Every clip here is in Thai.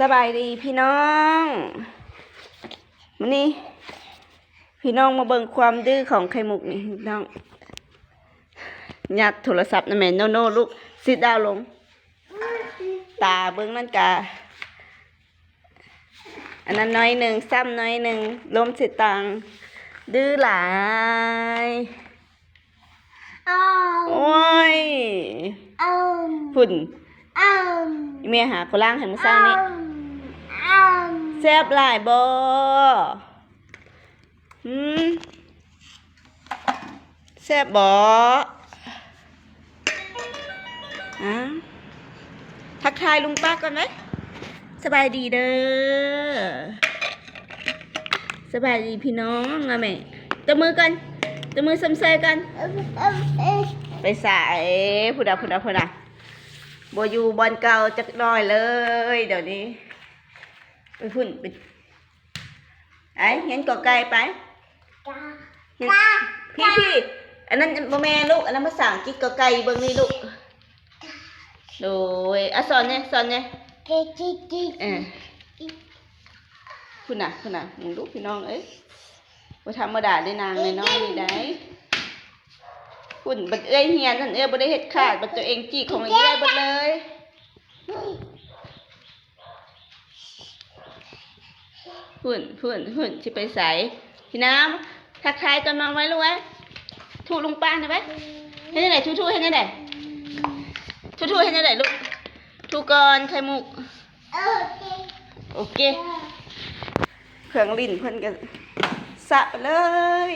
สบายดีพี่น้องวันนี้พี่น้องมาเบิ่งความดื้อของไข่มุกนี่พี่น้องยัดโทรศัพท์นะแม่โนโนลูกสิดดาวลง ตาเบิ่งนั่นกาอันนั้นน้อยหนึ่งซ้ำน้อยหนึ่งล้มสิตังดื้อหลายเอาโอ้ยเอาฝุ่นเอาเมียหาคนล่างให้มื้อเช้านี้เอา แซ่บหลายบ่หืมแซ่บบ่อะทักทายลุงป้าก่อนไหมสบายดีเด้อสบายดีพี่น้องอะแม่ตบมือกันตบมือซ้ำเซกัน ไปสายผู้ดาผู้ดาผู้ดาบอยู่บอลเก่าจักน่อยเลย เดี๋ยวนี้ ไปพุ่นไปไอ้เห็นกอไก่ไปจ้าเห็นพี่พี่อันนั้นบ่แม่ลูกอันนั้นภาษาอังกฤษกอไก่เบิ่งนี่ลูกโดยอะสอนเนี่ยสอนเนี่ยเจ๊เจ๊เจ๊เออคุณน่ะคุณน่ะมึงลูกพี่น้องเอ้ยบ่ธรรมดาได้นางเลยน้องนี่ได้คุณบัดเอ้ยเฮียนนั่นเอ้ยบ่ได้เฮ็ดขาดบัดตัวเองจี้ของเอ้ยเบิดเลย หุ่นหุ่นหุ่นสิไปใสพี่น้ำทักทายกันมาไว้ลูกไว้ถูลุงป้าหน่อยไหมให้ได้ไหนทูทูให้ได้ไหนทูทูให้ได้ไหนลูกทูก่อนไข่มุกเอาเจ๊โอเคเครื่องลิ้นเพิ่นกันสะไปเลย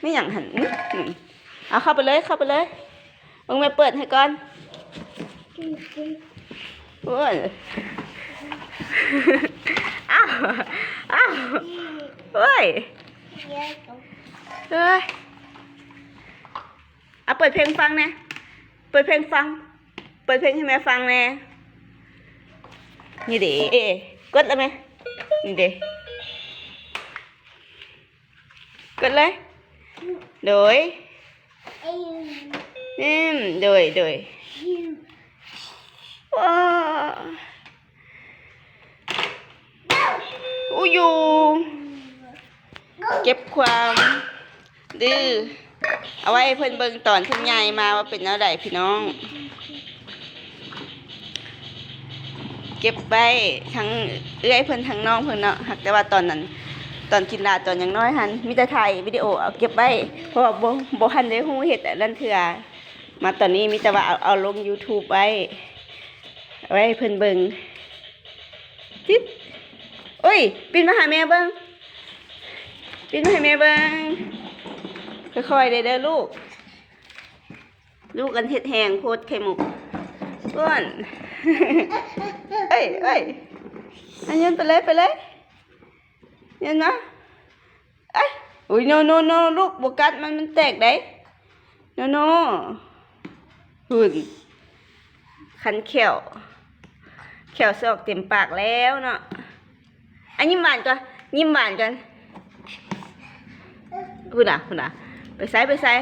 ไม่อย่างหันอื้อหือเอาเข้าไปเลยเข้าไปเลยมึงมาเปิดให้ก่อน โอ้ยอ้าวอ้าวเฮ้ยเจ๊เฮ้ยเอาเปิดเพลงฟังนะ เปิดเพลงฟัง เปิดเพลงให้แม่ฟังแน่นี่เด้กดแล้วไหมนี่เด้กดเลยโดยเอ้ยอืมโดยโดย ว้าอู้ยูเก็บความดื้อเอาไว้เพิ่อนเบิ่งตอนเพิ่นใหญ่มาว่าเป็นแนวใดพี่น้อง เก็บไว้ทั้งเอื้อยเพิ่อนทั้งน้องเพิ่อนเนาะหักแต่ว่าตอนนั้น ตอนกินลาตอนยังน้อยหันมีแต่ถ่ายวิดีโอเอาเก็บไว้เพราะว่าโบ่บ่ทันได้ฮู้เฮ็ดอันนั้นเถื่อมาตอนนี้มีแต่ว่าเอาเอาลง YouTube ไว้ ไว้ให้เพิ่นเบิงจิ๊บโอ้ยปินมาหาแม่เบิงปินมาห้แม่เบิงค่อยๆเด้อลูก ลูกกันเฮ็ดแหงโพดไข่มุกก้อนเอ้ยเอ้ยอันยันไปเลยไปเลยยันนะเอ้ยอุ้ยโนโนโนลูกบกัดมันมันแตกได้โนโนหุ่นคันเขียว เขียวสออกเต็มปากแล้วเนาะอันยิ้มหวานก่อนยิ้มหวานกันพูดอะพูดอะไปใส่ไปใส่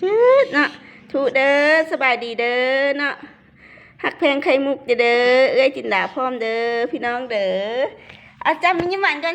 จืดเนาะถูเด้อสบายดีเด้อเนาะหักเพงไข่มุกเด้อเอ้ยจินดาพร้อมเด้อพี่น้องเด้ออาจารย์ยิ้มหวานกัน